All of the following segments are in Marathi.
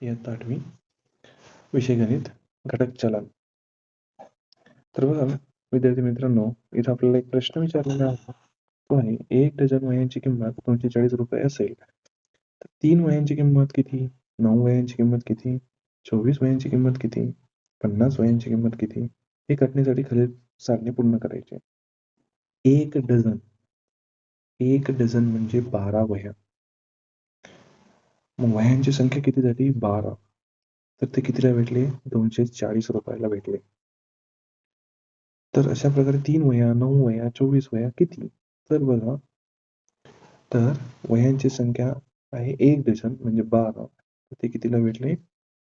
इयत्ता आठवी विषय गणित घटक चलन. तर बघा विद्यार्थी मित्रांनो इथं आपल्याला एक प्रश्न विचारलेला आहे. तो आहे एक डझन वह्यांची किंमत दोनशे चाळीस रुपये असेल. तर तीन वह्यांची किंमत किती? नऊ वह्यांची किंमत किती? चोवीस वयांची किंमत किती? पन्नास वयांची किंमत किती? हे घटनेसाठी खालील सारणी पूर्ण करायचे. एक डझन. एक डझन म्हणजे बारा वह्या. मग वह्यांची संख्या किती झाली? बारा. तर ते कितीला भेटले? दोनशे चाळीस रुपयाला भेटले. तर अशा प्रकारे तीन वह्या नऊ वह्या चोवीस वह्या किती? तर बघा. तर वह्यांची संख्या आहे एक डझन म्हणजे बारा. तर ते कितीला भेटले?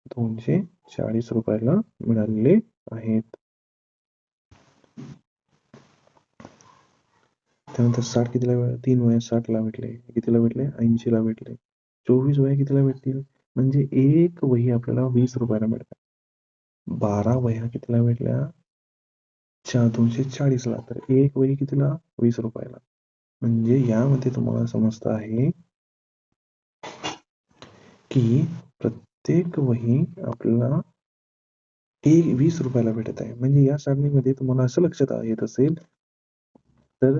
दोनशे चाळीस रुपयाला मिळालेले आहेत. त्यानंतर साठ कितीला तीन वया साठला भेटले. कितीला भेटले? ऐंशीला भेटले. चोवीस वह्या कितीला भेटतील? म्हणजे एक वही आपल्याला वीस रुपयाला मिळतात. बारा वह्या कितीला भेटल्या? चार दोनशे चाळीसला. तर एक वही कितीला? वीस रुपयाला. म्हणजे यामध्ये तुम्हाला समजत आहे की प्रत्येक वही आपल्याला एक वीस रुपयाला भेटत आहे. म्हणजे या सारणीमध्ये तुम्हाला असं लक्षात येत असेल तर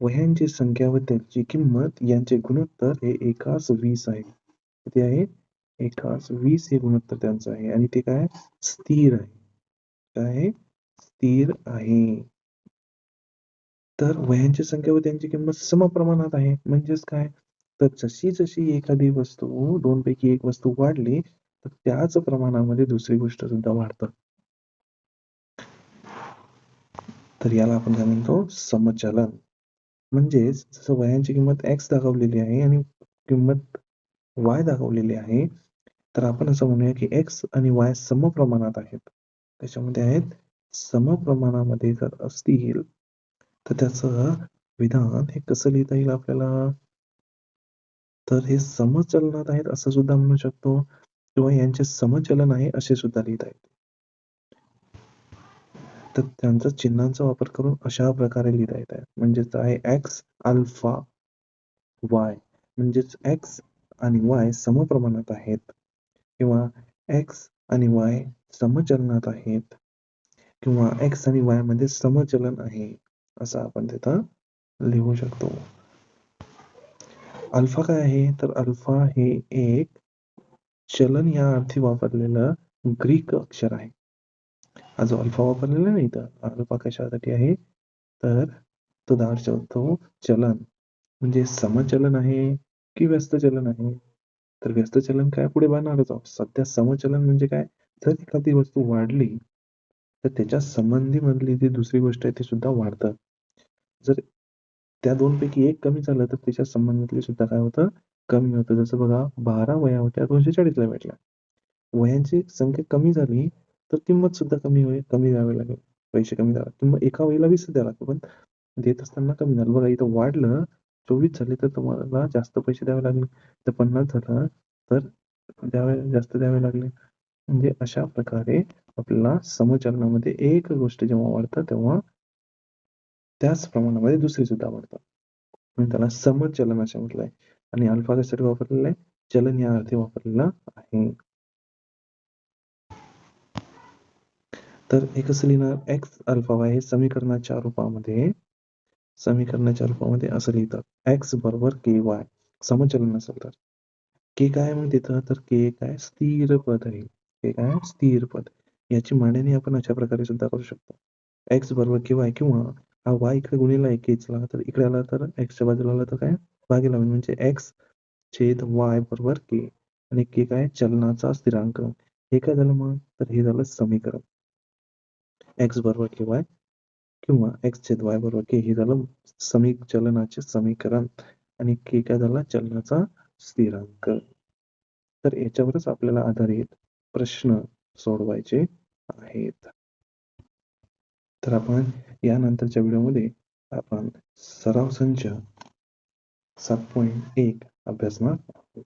वह्यांची संख्या व त्यांची किंमत यांचे गुणोत्तर हे एकाच वीस आहे. किती आहे? एकाच वीस हे गुणोत्तर त्यांचं आहे. आणि ते काय? स्थिर आहे. काय स्थिर आहे. तर वह्यांची संख्या व त्यांची किंमत समप्रमाणात आहे. म्हणजेच काय? तर जशी जशी एखादी वस्तू दोन पैकी एक वस्तू वाढली तर त्याच प्रमाणामध्ये दुसरी गोष्ट सुद्धा वाढतं. तर याला आपण काय म्हणतो? समचलन. म्हणजेच जसं वह्यांची किंमत एक्स दाखवलेली आहे आणि किंमत वाय दाखवलेली आहे तर आपण असं म्हणूया की एक्स आणि वाय समप्रमाणात आहेत. त्याच्यामध्ये आहेत? समप्रमाणामध्ये जर असतील तर त्याचं विधान हे कसं लिहिता येईल आपल्याला? तर हे समचलनात आहेत असं सुद्धा म्हणू शकतो किंवा यांचे समचलन आहे असे सुद्धा लिहिता येते. तर त्यांचा चिन्हांचा वापर करून अशा प्रकारे लिहिता येत आहे म्हणजेच आहे एक्स अल्फा वाय म्हणजेच एक्स आणि वाय समप्रमाणात आहेत. किंवा एक्स आणि वाय समचलनात आहेत. किंवा एक्स आणि वायमध्ये समचलन आहे असं आपण तिथं लिहू शकतो. अल्फा काय आहे? तर अल्फा हे एक चलन या अर्थी वापरलेलं ग्रीक अक्षर आहे. हा जो अल्फा वापरलेला नाही तर अल्फा कशासाठी आहे? तर तो दर्शवतो चलन. म्हणजे समचलन आहे की व्यस्त चलन आहे? तर व्यस्त चलन काय पुढे बनणारच आहोत? सध्या समचलन म्हणजे काय? जर एखादी वस्तू वाढली तर त्याच्या संबंधी मधली जी दुसरी गोष्ट आहे ती सुद्धा वाढतं. जर त्या दोन पैकी एक कमी झालं तर त्याच्या संबंधातली सुद्धा काय होतं? कमी होतं. जसं बघा बारा वया होत्या दोनशे चाळीसला भेटल्या. वयांची संख्या कमी झाली तर किंमत सुद्धा कमी होईल कमी द्यावी लागेल. पैसे कमी द्यावे किंमत एका वेळेला वीस द्यावं लागतं पण देत असताना कमी झालं. बघा इथं वाढलं चोवीस झाले तर तुम्हाला जास्त पैसे द्यावे लागले. तर पन्नास झालं तर द्यावे जास्त द्यावे लागले. म्हणजे अशा प्रकारे आपल्याला समचलनामध्ये एक गोष्ट जेव्हा वाढतं तेव्हा त्याच प्रमाणामध्ये दुसरी सुद्धा वाढतात. म्हणून त्याला समचलन असे म्हटलंय. आणि अल्फा कशासाठी वापरलेला आहे? चलन या अर्थी वापरलेला आहे. तर हे लिहिणार एक्स अल्फा वाय हे समीकरणाच्या रूपामध्ये समीकरणाच्या रूपामध्ये असं लिहितात. एक्स बरोबर के वाय समचलन असेल तर. के काय मग तिथं तर के काय स्थिर पद आहे. के काय स्थिर पद. याची मांडणी आपण अशा प्रकारे सुद्धा करू शकतो. एक्स बरोबर के वाय किंवा हा वाय इकडे गुणिला आहे केचला तर इकडे आला तर एक्सच्या बाजूला आला तर काय? भागीला म्हणजे एक्स छेद वाय बरोबर के आणि के काय? चलनाचा स्थिरांक. हे काय झालं मग? तर हे झालं समीकरण. एक्स बरोबर के वाय किंवा एक्स छेद वाय बरोबर के? हे झालं समी चलनाचे समीकरण आणि के काय झाला? चलनाचा स्थिरांक. तर याच्यावरच आपल्याला आधारित प्रश्न सोडवायचे आहेत. तर आपण यानंतरच्या व्हिडिओमध्ये आपण सराव संच सात पॉईंट एक अभ्यासणार आहोत.